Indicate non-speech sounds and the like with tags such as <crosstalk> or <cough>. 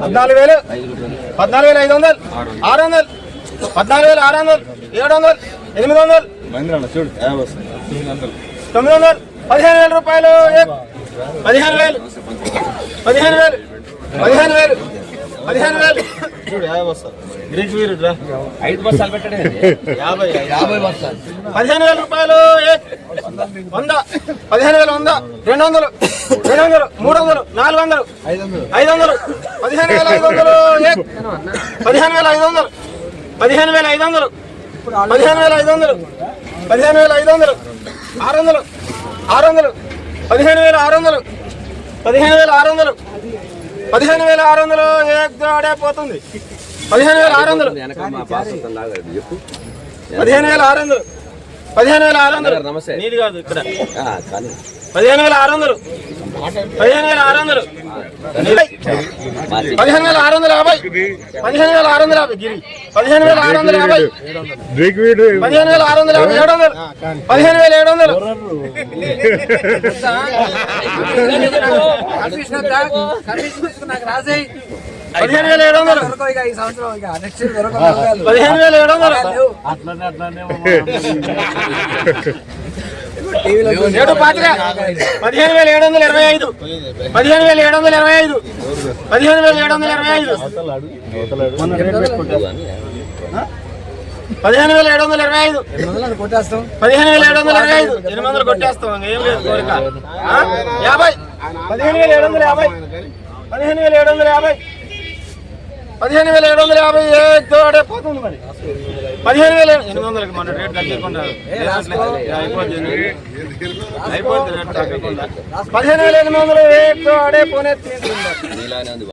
పద్నాలుగు వేలు పద్నాలుగు వేల ఐదు వందలు ఆరు వందలు పద్నాలుగు వేల ఆరు వందలు ఏడు వందలు ఎనిమిది వందలు చూడు తొమ్మిది వందలు పదిహేను వేల రూపాయలు పదిహేను వేలు పదిహేను వేలు పదిహేను వేలు ఐదు బస్సాలు పెట్టండి యాభై యాభై. బస్సాలు పదిహేను వేల రూపాయలు ఏ- వంద. పదిహేను వేల వంద. రెండు వందలు. రెండు వందలు. మూడు వందలు. నాలుగు వందలు. ఐదు వందలు. పదిహేను వేల ఐదు వందలు ఏ- పదిహేను వేల ఐదు వందలు. పదిహేను వేల ఐదు వందలు. పదిహేను వేల ఐదు వందలు. పదిహేను వేల ఐదు వందలు. ఆరు వందలు. ఆరు వందలు. పదిహేను వేల ఆరు వందలు. పదిహేను వేల ఆరు వందలు. పదిహేను వేల ఆరు వందలు ఏ గాడే పోతుంది పదిహేను వేల ఆరు వందలు పదిహేను వేల ఆరు వందలు పదిహేను వేల ఆరు వందలు నమస్తే. నీది కాదు ఇక్కడ ఆ, కానీ పదిహేను వేల ఆరు వందలు పదిహేను వేల ఆరు వందలు. పదిహేను వేల ఆరు వందల యాభై పదిహేను వేల ఆరు వందల యాభై గిరి పదిహేను వేల ఆరు వందల యాభై పదిహేను వేల ఆరు వందల యాభై ఏడు వందలు పదిహేను వేల ఏడు వందలు పదిహేను వేల ఏడు వందలు. పదిహేను వేల ఏడు వందలు. <laughs> ఏడు పాతిక. పదిహేను వేల ఏడు వందల ఇరవై ఐదు. పదిహేను వేల ఏడు వందల ఇరవై ఐదు. పదిహేను వేల ఏడు వందల ఇరవై ఐదు. పదిహేను వేల ఏడు వందల ఇరవై ఐదు. పదిహేను వేల ఏడు వందల ఇరవై ఐదు. ఎనిమిది వందలు కొట్టేస్తాం. ఏం లేదు కోరిక? యాభై. పదిహేను వేల ఏడు వందల యాభై. పదిహేను వేల ఏడు వందల యాభై. పదిహేను వేల ఏడు వందల యాభై ఏ తోడే పోతుంది మరి. పదిహేను వేల ఎనిమిది వందలకి మన రేట్ తగ్గకుండా. అయిపోతుంది అయిపోతుంది రేట్. తగ్గకుండా. పదిహేను వేల ఎనిమిది వందలు ఏ తోడే పోనే తీసుకుంటారు